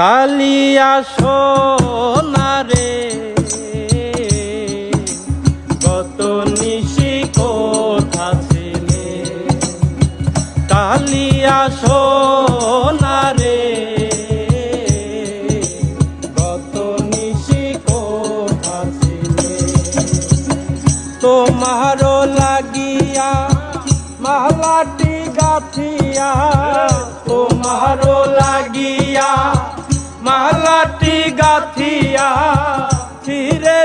কালিয়া সোনারে কত নিশি কোথা ছিলে? কালিয়া সোনারে কত নিশি কোথা ছিলে? তোমারও লাগিয়া মালাটি গাথিয়া, তোমারও লাগিয়া মালাটি গাথিয়া ছিঁড়ে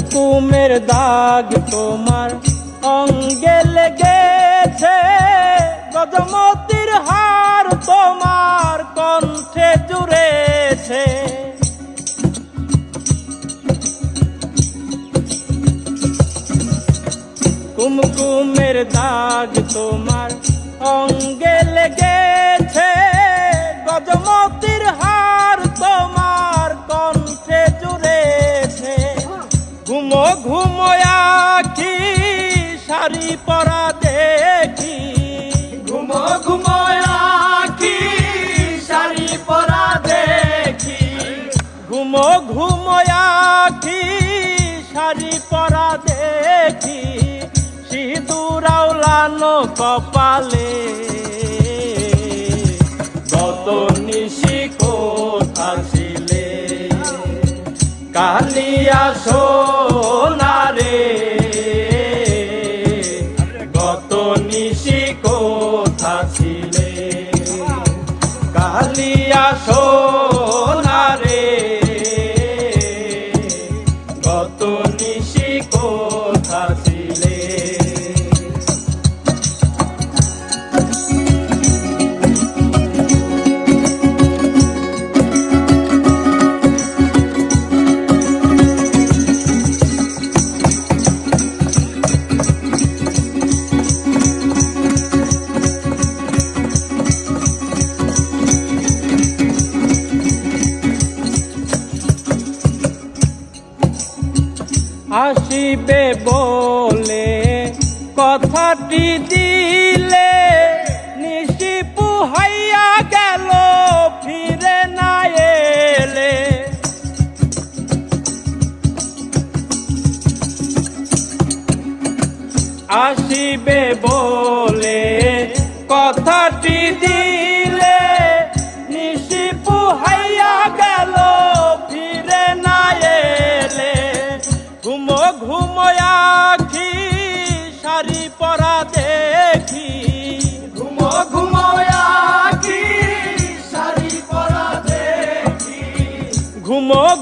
কুমকুমের দাগ তোমার অঙ্গে লেগেছে। গজমতির হার তোমার কণ্ঠে জুড়েছে। কুমকুমের দাগ তোমার অঙ্গে লেগেছে। শাড়ি পরা দেখি। ঘুমো ঘুমো আখি শাড়ি পরা দেখি। ঘুমো ঘুমো আখি শাড়ি পরা দেখি। সিঁদুরাওলানো কপালে গত নিশি কোথা ছিলে? কালিয়া আসিবে বলে কথাটি দিলে নিশি পুহাইয়া গেল ফিরে না এলে। আসিবে বলে কথাটি দিলে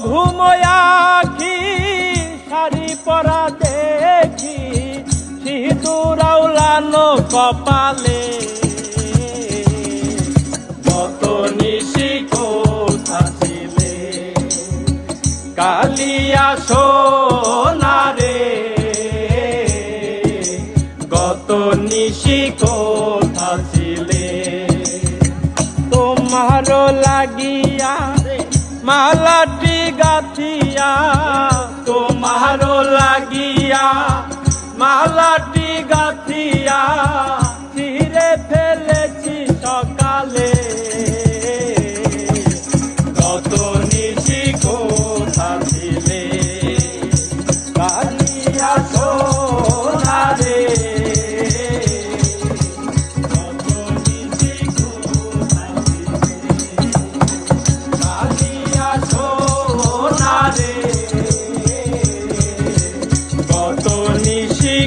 ঘুমো ঘুমো আখি শাড়ি পরা দেখি। সিঁদুরাউলানো কপালে। কত নিশি কোথা ছিলে কালিয়া সোনারে গত নিশি কোথা ছিলে তোমারও লাগিয়া মালাটি গাথিয়া তোমারও লাগিয়া